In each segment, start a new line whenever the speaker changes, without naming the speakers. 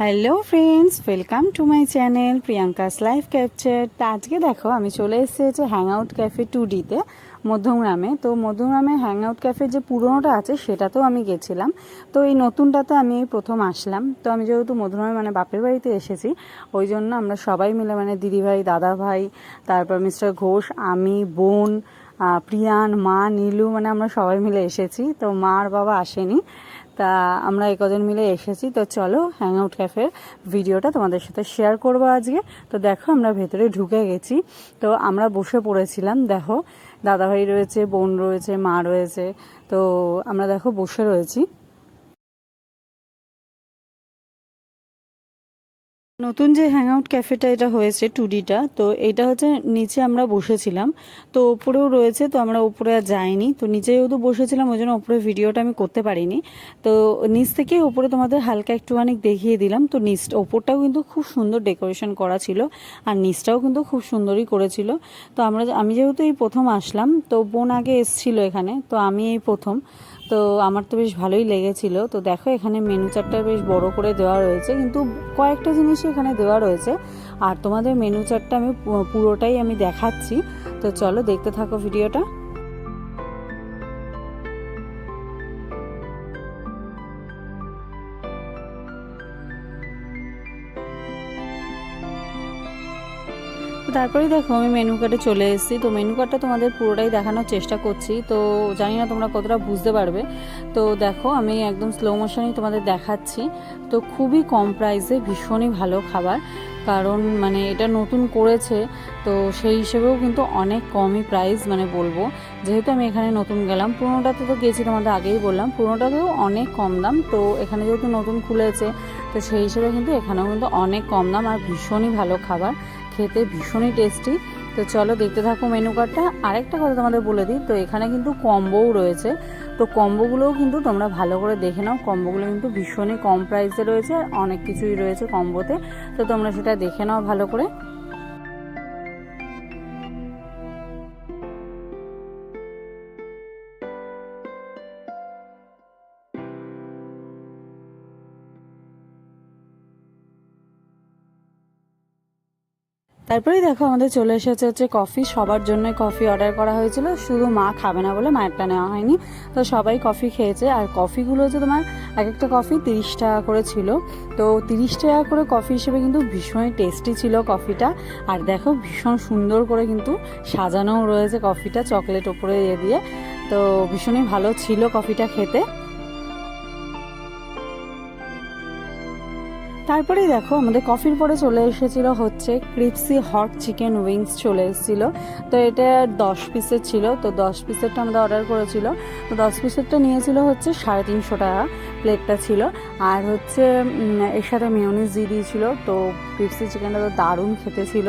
Hello friends welcome to my channel Priyanka's life capture তা আজকে দেখো, আমি চলে এসেছি হচ্ছে হ্যাং আউট ক্যাফে টু ডিতে মধ্যমগ্রামে তো মধ্যমগ্রামে হ্যাং আউট ক্যাফের যে পুরোনোটা আছে, সেটাতেও আমি গেছিলাম। তো এই নতুনটাতে আমি প্রথম আসলাম। তো আমি যেহেতু মধ্যমগ্রামে মানে বাপের বাড়িতে এসেছি, ওই জন্য আমরা সবাই মিলে মানে দিদিভাই দাদা ভাই তারপর মিস্টার ঘোষ, আমি, বোন প্রিয়ান, মা, নীলু মানে আমরা সবাই মিলে এসেছি। তো মা আর বাবা আসেনি। তা আমরা কজন মিলে এসেছি, তো চলো হ্যাং আউট ক্যাফের ভিডিওটা তোমাদের সাথে শেয়ার করব আজকে। তো দেখো আমরা ভেতরে ঢুকে গেছি। তো আমরা বসে পড়েছিলাম, দেখো দাদাভাই রয়েছে, বোন রয়েছে, মা রয়েছে। তো আমরা দেখো বসে রয়েছি। নতুন যে হ্যাং আউট ক্যাফেটা এটা হয়েছে টুডিটা তো এটা হচ্ছে নিচে আমরা বসেছিলাম। তো ওপরেও রয়েছে, তো আমরা ওপরে আর যাইনি। তো নিচে যেহেতু বসেছিলাম, ওই জন্য ওপরে ভিডিওটা আমি করতে পারিনি। তো নিচ থেকে ওপরে তোমাদের হালকা একটুখানি দেখিয়ে দিলাম। তো নিচ, ওপরটাও কিন্তু খুব সুন্দর ডেকোরেশন করা ছিল, আর নিচটাও কিন্তু খুব সুন্দরই করেছিল। তো আমরা, আমি যেহেতু এই প্রথম আসলাম, তো বোন আগে এসছিল এখানে, তো আমি এই প্রথম। তো আমার তো বেশ ভালোই লেগেছিল। তো দেখো এখানে মেনু চার্টটা বেশ বড় করে দেওয়া রয়েছে। কিন্তু কয়েকটা জিনিস এখানে দেওয়া রয়েছে। আর তোমাদের মেনু চার্টটা আমি পুরোটাই আমি দেখাচ্ছি। তো চলো দেখতে থাকো ভিডিওটা তারপরে দেখো আমি মেনু কার্ডে চলে এসেছি। তো মেনু কার্ডটা তোমাদের পুরোটাই দেখানোর চেষ্টা করছি। তো জানি না তোমরা কতটা বুঝতে পারবে। তো দেখো আমি একদম স্লো মোশনেই তোমাদের দেখাচ্ছি। তো খুবই কম প্রাইসে ভীষণই ভালো খাবার। কারণ মানে এটা নতুন করেছে, তো সেই হিসেবেও কিন্তু অনেক কমই প্রাইস মানে বলব। যেহেতু আমি এখানে নতুন গেলাম, পুরোনোটাতে তো গেছি তোমাদের আগেই বললাম, পুরোনোটাতেও অনেক কম দাম। তো এখানে যেহেতু নতুন খুলেছে, তো সেই হিসেবে কিন্তু এখানেও কিন্তু অনেক কম দাম আর ভীষণই ভালো খাবার। খেতে ভীষণই টেস্টি তো চলো দেখতে থাকো মেনু কার্ডটা আরেকটা কথা তোমাদের বলে দিই, তো এখানে কিন্তু কম্বোও রয়েছে। তো কম্বোগুলোও কিন্তু তোমরা ভালো করে দেখে নাও। কম্বোগুলো কিন্তু ভীষণই কম প্রাইসে রয়েছে, আর অনেক কিছুই রয়েছে কম্বোতে। তো তোমরা সেটা দেখে নাও ভালো করে। তারপরেই দেখো আমাদের চলে এসেছে হচ্ছে কফি সবার জন্য কফি অর্ডার করা হয়েছিল। শুধু মা খাবে না বলে মায়েরটা নেওয়া হয়নি। তো সবাই কফি খেয়েছে। আর কফিগুলো হচ্ছে তোমার এক একটা কফি তিরিশ টাকা করে ছিল। তো তিরিশ টাকা করে কফি হিসেবে কিন্তু ভীষণই টেস্টি ছিল কফিটা আর দেখো ভীষণ সুন্দর করে কিন্তু সাজানোও রয়েছে কফিটা চকলেট ওপরে দিয়ে। দিয়ে তো ভীষণই ভালো ছিল কফিটা খেতে। তারপরেই দেখো, আমাদের কফির পরে চলে এসেছিল হচ্ছে ক্রিপসি হট চিকেন উইংস চলে এসেছিল। তো এটা দশ পিসের ছিল, তো দশ পিসেরটা আমাদের অর্ডার করেছিল। তো দশ পিসেরটা নিয়েছিল হচ্ছে সাড়ে তিনশো টাকা প্লেটটা ছিল। আর হচ্ছে এর সাথে মিউনিস দিয়ে দিয়েছিলো, তো ক্রিপসি চিকেনটা তো দারুণ খেতে ছিল।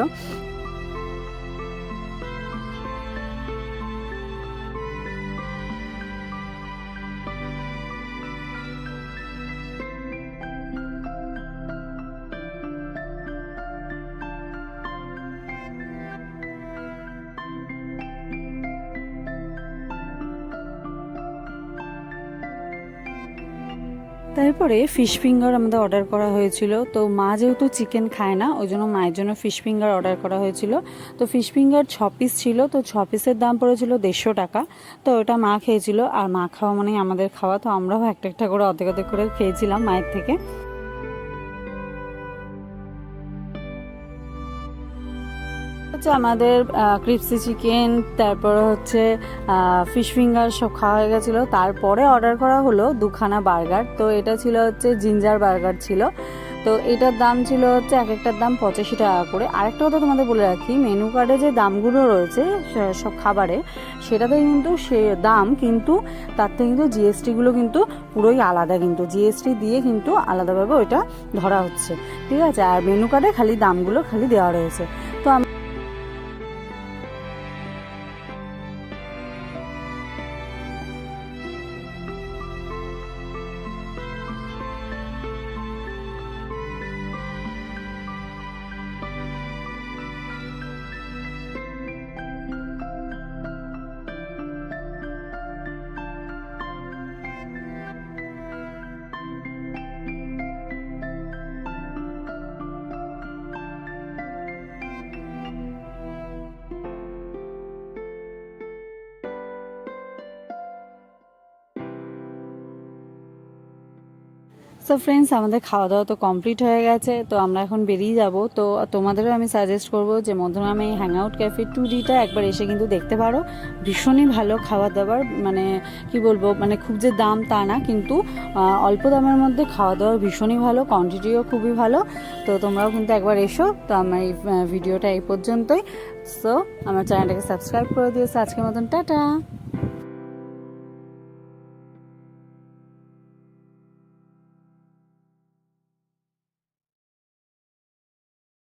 তারপরে ফিশ ফিঙ্গার আমাদের অর্ডার করা হয়েছিল। তো মা যেহেতু চিকেন খায় না, ওই জন্য মায়ের জন্য ফিশ ফিঙ্গার অর্ডার করা হয়েছিল। তো ফিশ ফিঙ্গার ছ পিস ছিল, তো ছ পিসের দাম পড়েছিল দেড়শো টাকা। তো ওটা মা খেয়েছিল, আর মা খাওয়া মানেই আমাদের খাওয়া। তো আমরাও একটা একটা করে অর্ধেক অর্ধেক করে খেয়েছিলাম মায়ের থেকে। হচ্ছে আমাদের ক্রিপসি চিকেন তারপরে হচ্ছে ফিশ ফিঙ্গার সব খাওয়া হয়ে গেছিল। তারপরে অর্ডার করা হলো দুখানা বার্গার তো এটা ছিল হচ্ছে জিঞ্জার বার্গার ছিল। তো এটার দাম ছিল হচ্ছে এক একটার দাম পঁচাশি টাকা করে। আরেকটা কথা তোমাদের বলে রাখি মেনু কার্ডে যে দামগুলো রয়েছে সব খাবারে, সেটাতে কিন্তু সে দাম কিন্তু, তার থেকে কিন্তু জিএসটিগুলো কিন্তু পুরোই আলাদা কিন্তু। জিএসটি দিয়ে কিন্তু আলাদাভাবে ওইটা ধরা হচ্ছে। ঠিক আছে? আর মেনু কার্ডে খালি দামগুলো খালি দেওয়া রয়েছে। তো আম- সো ফ্রেন্ডস আমাদের খাওয়া দাওয়া তো কমপ্লিট হয়ে গেছে, তো আমরা এখন বেরিয়ে যাব। তো তোমাদেরও আমি সাজেস্ট করব যে মধ্যমগ্রামে হ্যাং আউট ক্যাফে টু ডিটা একবার এসে কিন্তু দেখতে পারো। ভীষণই ভালো খাবার দাবার মানে কি বলব মানে খুব যে দাম তা না, কিন্তু অল্প দামের মধ্যে খাওয়া দাওয়া ভীষণই ভালো কোয়ান্টিটিও খুবই ভালো। তো তোমরাও কিন্তু একবার এসো, তো আমার এই ভিডিওটা এই পর্যন্তই। সো আমার চ্যানেলটাকে সাবস্ক্রাইব করে দিয়েছে আজকের মতন, টাটা!